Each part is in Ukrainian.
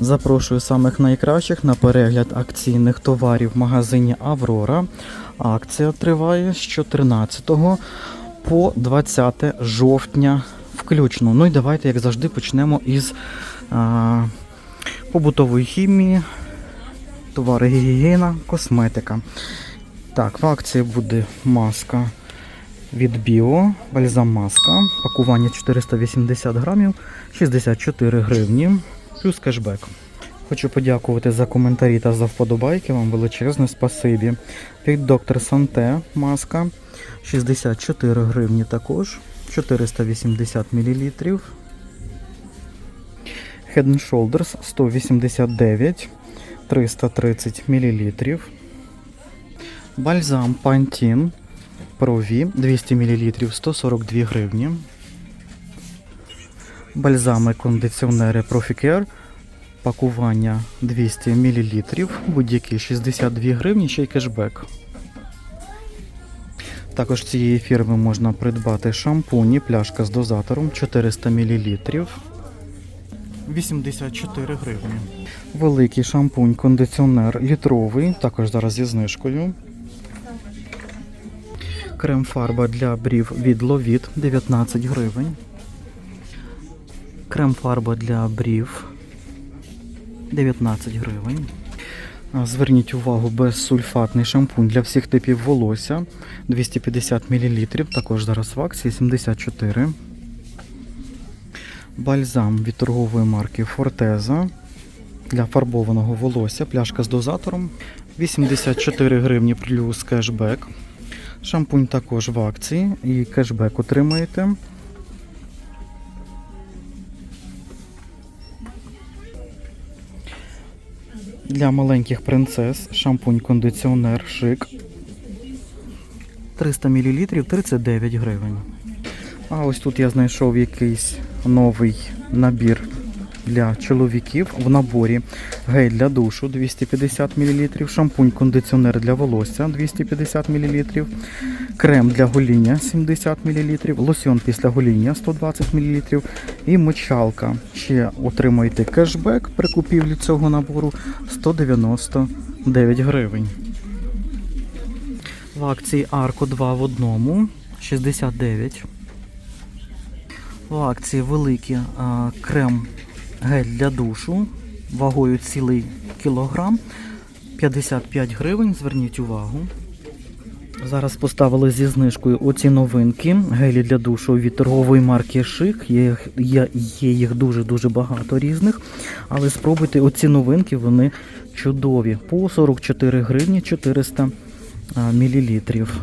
Запрошую самих найкращих на перегляд акційних товарів в магазині Аврора. Акція триває з 14 по 20 жовтня включно. Ну і давайте, як завжди, почнемо із а, побутової хімії, товари гігієна, косметика. Так, в акції буде маска від Біо, бальзам маска, пакування 480 грамів, 64 гривні, плюс кешбек. Хочу подякувати за коментарі та за вподобайки. Вам величезне спасибі. Від доктор Санте маска 64 гривні також, 480 мл. Head Shoulders 189, 330 мл. Бальзам Pantene Pro-V 200 мл 142 гривні. Бальзами кондиціонери Proficare пакування 200 мл, будь-які 62 гривні, ще й кешбек. Також цієї фірми можна придбати шампуні, пляшка з дозатором 400 мл. 84 гривні. Великий шампунь, кондиціонер літровий, також зараз зі знижкою. Крем-фарба для брів від Lovit 19 гривень. Крем-фарба для брів 19 гривень. Зверніть увагу, безсульфатний шампунь для всіх типів волосся 250 мл, також зараз в акції 74. Бальзам від торгової марки Forteza для фарбованого волосся, пляшка з дозатором 84 гривні плюс кешбек. Шампунь також в акції і кешбек отримаєте. Для маленьких принцес шампунь-кондиціонер шик 300 мл 39 гривень. А ось тут я знайшов якийсь новий набір для чоловіків в наборі. Гель для душу 250 мл, шампунь-кондиціонер для волосся 250 мл, крем для гоління 70 мл, лосьон після гоління 120 мл і мочалка. Ще отримуєте кешбек при купівлі цього набору 199 гривень. В акції Арко 2 в одному 69. В акції великий а, крем гель для душу вагою цілий кілограм 55 гривень. Зверніть увагу. Зараз поставили зі знижкою оці новинки. Гелі для душу від торгової марки Шик. Є, є, є їх дуже-дуже багато різних. Але спробуйте оці новинки, вони чудові. По 44 гривні 400 мілілітрів.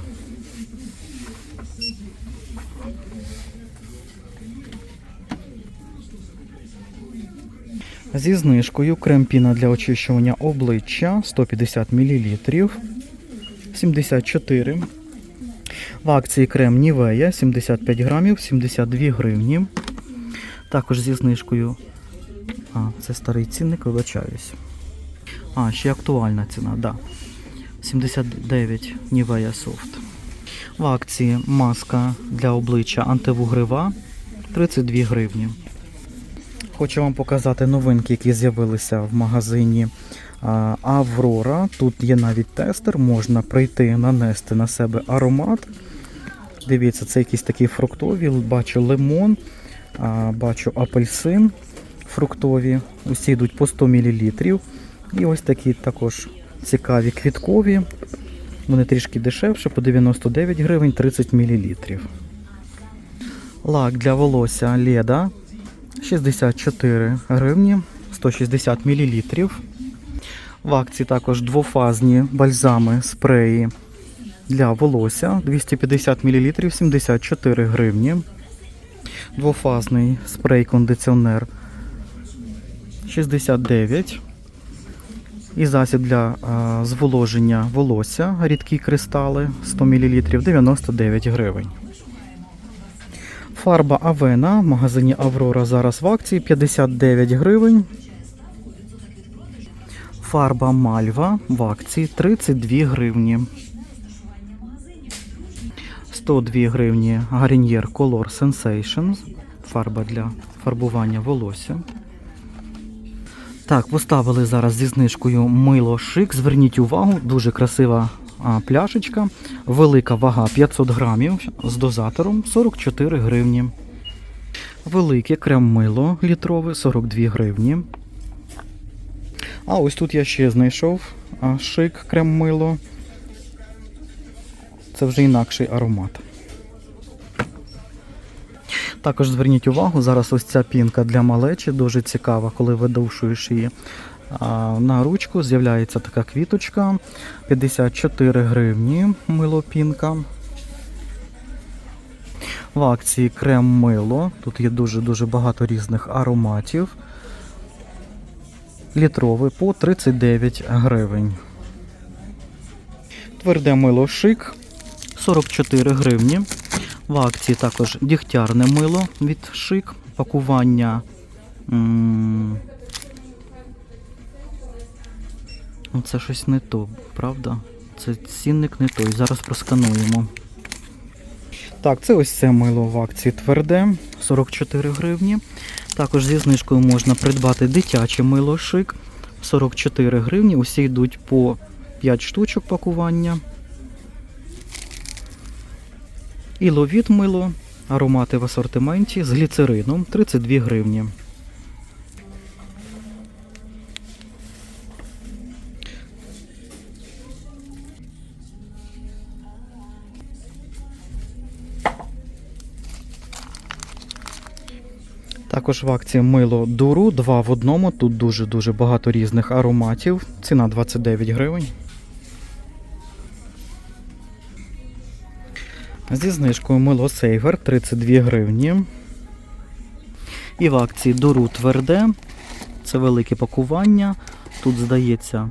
Зі знижкою крем-піна для очищування обличчя 150 мл 74. В акції крем Нівея 75 грамів 72 гривні. Також зі знижкою. А, це старий цінник, вибачаюсь. А, ще актуальна ціна, да. 79 Нівея Софт. В акції маска для обличчя антивугрива 32 гривні. Хочу вам показати новинки, які з'явилися в магазині Аврора. Тут є навіть тестер, можна прийти, нанести на себе аромат. Дивіться, це якісь такі фруктові. Бачу лимон, бачу апельсин фруктові. Усі йдуть по 100 мл. І ось такі також цікаві квіткові. Вони трішки дешевше, по 99 гривень 30 мл. Лак для волосся Леда 64 гривні 160 мл. В акції також двофазні бальзами спреї для волосся 250 мл 74 гривні. Двофазний спрей-кондиціонер 69. І засіб для а, зволоження волосся, рідкі кристали 100 мл 99 гривень. Фарба Авена в магазині Аврора зараз в акції 59 гривень. Фарба Мальва в акції 32 гривні. 102 гривні Garnier Color Sensations. Фарба для фарбування волосся. Так, поставили зараз зі знижкою мило шик. Зверніть увагу, дуже красива пляшечка. Велика вага 500 грамів з дозатором 44 гривні. Велике крем-мило літрове 42 гривні. А ось тут я ще знайшов шик крем-мило. Це вже інакший аромат. Також зверніть увагу, зараз ось ця пінка для малечі дуже цікава, коли видовшуєш її. На ручку з'являється така квіточка. 54 гривні мило пінка. В акції крем мило. Тут є дуже-дуже багато різних ароматів. Літровий по 39 гривень. Тверде мило шик 44 гривні. В акції також дігтярне мило від шик. Пакування. Ну, Це щось не то, правда? Це цінник не той. Зараз проскануємо. Так, це ось це мило в акції тверде 44 гривні. Також зі знижкою можна придбати дитяче мило шик 44 гривні. Усі йдуть по 5 штучок пакування. І ловіт мило, аромати в асортименті з гліцерином 32 гривні. Також в акції мило дуру 2 в одному. Тут дуже-дуже багато різних ароматів. Ціна 29 гривень. Зі знижкою мило Сейвер 32 гривні. І в акції Дору тверде. Це велике пакування. Тут, здається,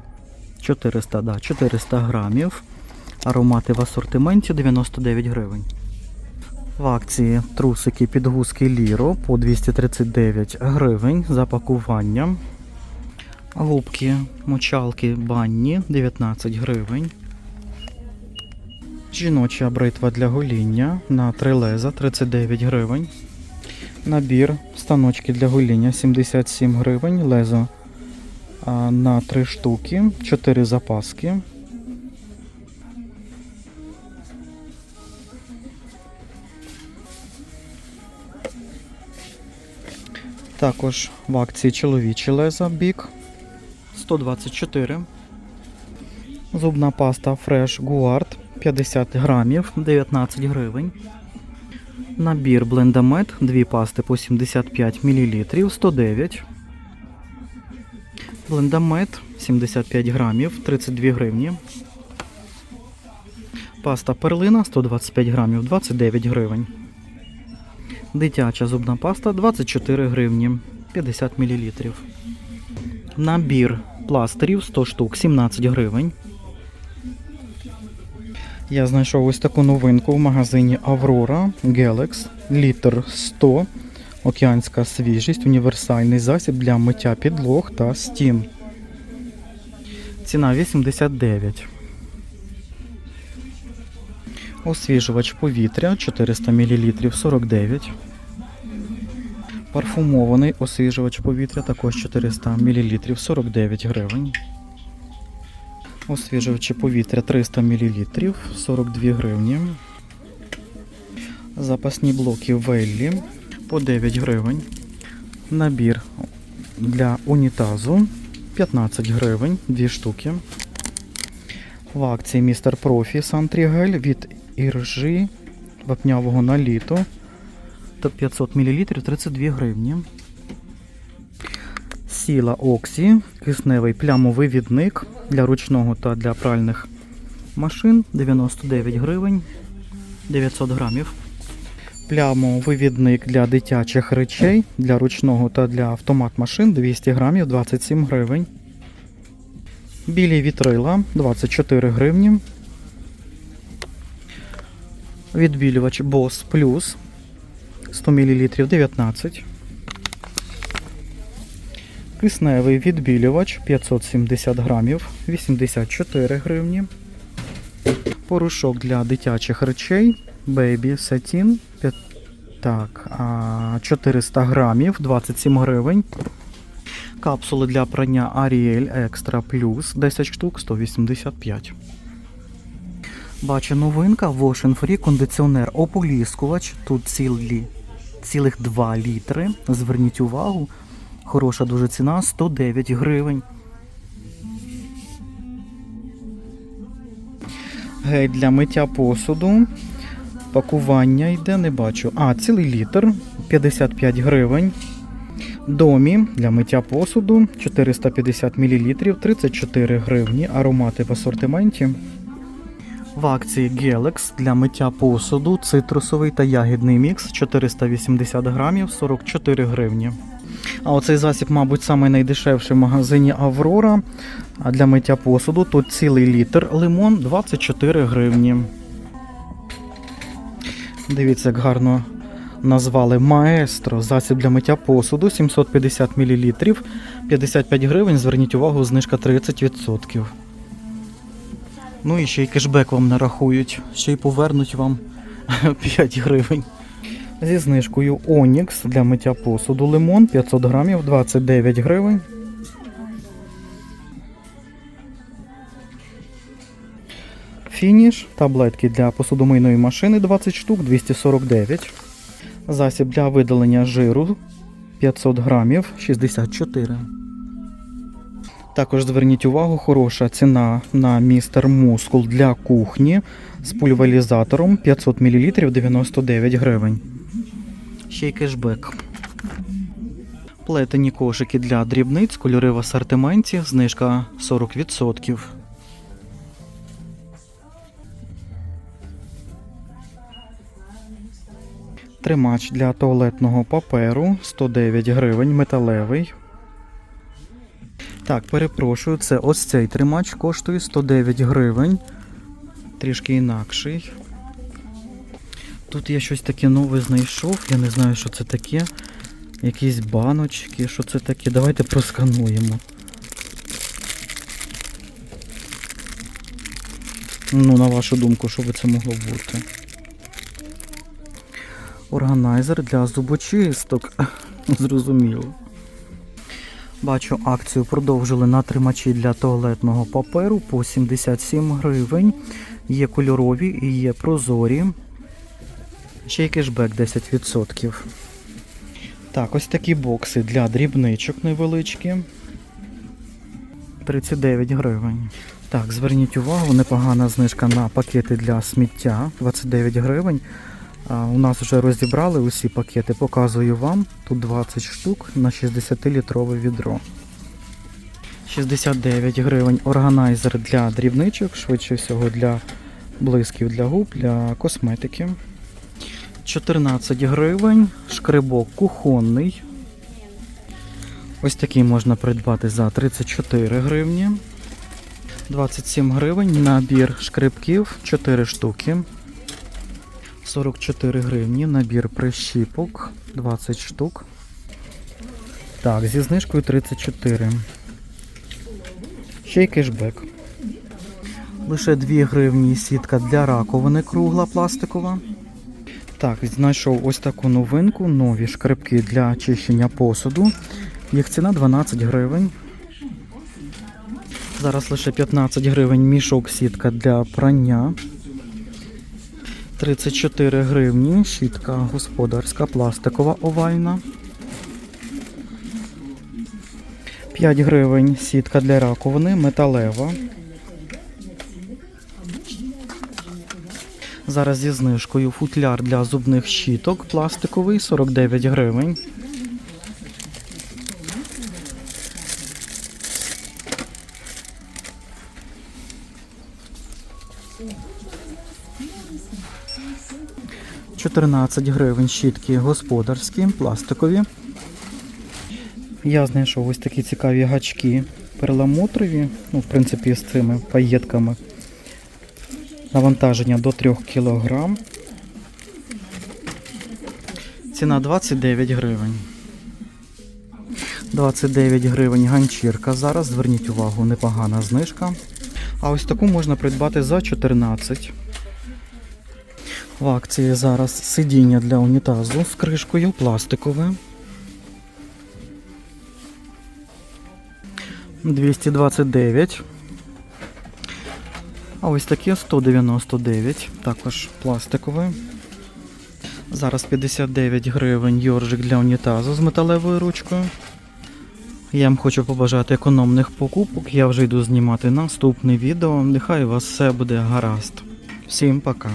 400, да, 400 грамів. Аромати в асортименті 99 гривень. В акції трусики підгузки Ліро по 239 гривень за пакування. Губки, мочалки банні 19 гривень. Жіноча бритва для гоління на 3 леза 39 гривень. Набір станочки для гоління 77 гривень. Лезо на 3 штуки, 4 запаски. Також в акції чоловічі леза бік 124. Зубна паста Fresh Guard 50 грамів 19 гривень. Набір Blendamет, дві пасти по 75 мл 109. Blendamет 75 грамів 32 гривні. Паста перлина 125 грамів 29 гривень. Дитяча зубна паста 24 гривні 50 мл. Набір пластирів 100 штук 17 гривень. Я знайшов ось таку новинку в магазині Аврора Galax літр 100. Океанська свіжість, універсальний засіб для миття підлог та стін. Ціна 89. Освіжувач повітря 400 мл 49. Парфумований освіжувач повітря також 400 мл 49 гривень. Освіжувачі повітря 300 мл 42 гривні. Запасні блоки Веллі по 9 гривень. Набір для унітазу 15 гривень, 2 штуки. В акції Містер Профі Сантрігель від іржі вапнявого на літо та 500 мл 32 гривні. Сіла Оксі, кисневий плямовий відник для ручного та для пральних машин 99 гривень 900 грамів. Плямовивідник для дитячих речей для ручного та для автомат машин 200 грамів 27 гривень. Білі вітрила 24 гривні. Відбілювач Boss Plus 100 мл 19. Кисневий відбілювач 570 грамів 84 гривні. Порошок для дитячих речей Baby Satin так, 400 грамів 27 гривень. Капсули для прання Ariel Extra Plus 10 штук 185. Бачу новинка Wash Free кондиціонер ополіскувач. Тут цілі, цілих 2 літри. Зверніть увагу. Хороша дуже ціна 109 гривень. Гель для миття посуду. Пакування йде, не бачу. А, цілий літр 55 гривень. Домі для миття посуду 450 мл 34 гривні. Аромати в асортименті. В акції Gelex для миття посуду цитрусовий та ягідний мікс 480 грамів 44 гривні. А оцей засіб, мабуть, самий найдешевший в магазині Аврора. Для миття посуду тут цілий літр лимон 24 гривні. Дивіться, як гарно назвали Маестро. Засіб для миття посуду 750 мл 55 гривень. Зверніть увагу, знижка 30%. Ну і ще й кешбек вам нарахують, ще й повернуть вам 5 гривень. Зі знижкою Онікс для миття посуду лимон 500 грамів 29 гривень. Фініш таблетки для посудомийної машини 20 штук 249. Засіб для видалення жиру 500 грамів 64. Також зверніть увагу, хороша ціна на містер Мускул для кухні з пульверізатором 500 мл 99 гривень. Ще й кешбек. Плетені кошики для дрібниць, кольори в асортименті, знижка 40%. Тримач для туалетного паперу 109 гривень, металевий. Так, перепрошую, це ось цей тримач коштує 109 гривень. Трішки інакший. Тут я щось таке нове знайшов, я не знаю, що це таке. Якісь баночки, що це таке. Давайте проскануємо. Ну, на вашу думку, що би це могло бути? Органайзер для зубочисток. Зрозуміло. Бачу, акцію продовжили на тримачі для туалетного паперу по 77 гривень. Є кольорові і є прозорі. Ще й кешбек 10%. Так, ось такі бокси для дрібничок невеличкі. 39 гривень. Так, зверніть увагу, непогана знижка на пакети для сміття 29 гривень. У нас вже розібрали усі пакети, показую вам. Тут 20 штук на 60-літрове відро. 69 гривень органайзер для дрібничок, швидше всього для блисків для губ, для косметики. 14 гривень, шкрибок кухонний. Ось такий можна придбати за 34 гривні. 27 гривень набір шкрибків 4 штуки. 44 гривні, набір прищіпок 20 штук. Так, зі знижкою 34. Ще й кешбек. Лише 2 гривні сітка для раковини кругла пластикова. Так, знайшов ось таку новинку, нові шкребки для очищення посуду. Їх ціна 12 гривень. Зараз лише 15 гривень мішок сітка для прання. 34 гривні, щітка господарська, пластикова овальна. 5 гривень сітка для раковини, металева. Зараз зі знижкою футляр для зубних щіток пластиковий 49 гривень. Чотирнадцять гривень щітки господарські, пластикові. Я знайшов ось такі цікаві гачки перламутрові, ну, в принципі, з цими паєтками. Навантаження до 3 кг. Ціна 29 гривень. 29 гривень ганчірка. Зараз зверніть увагу, непогана знижка. А ось таку можна придбати за 14. В акції зараз сидіння для унітазу з кришкою пластикове. 229. А ось таке 199, також пластикове. Зараз 59 гривень йоржик для унітазу з металевою ручкою. Я вам хочу побажати економних покупок. Я вже йду знімати наступне відео. Нехай у вас все буде гаразд. Всім пока.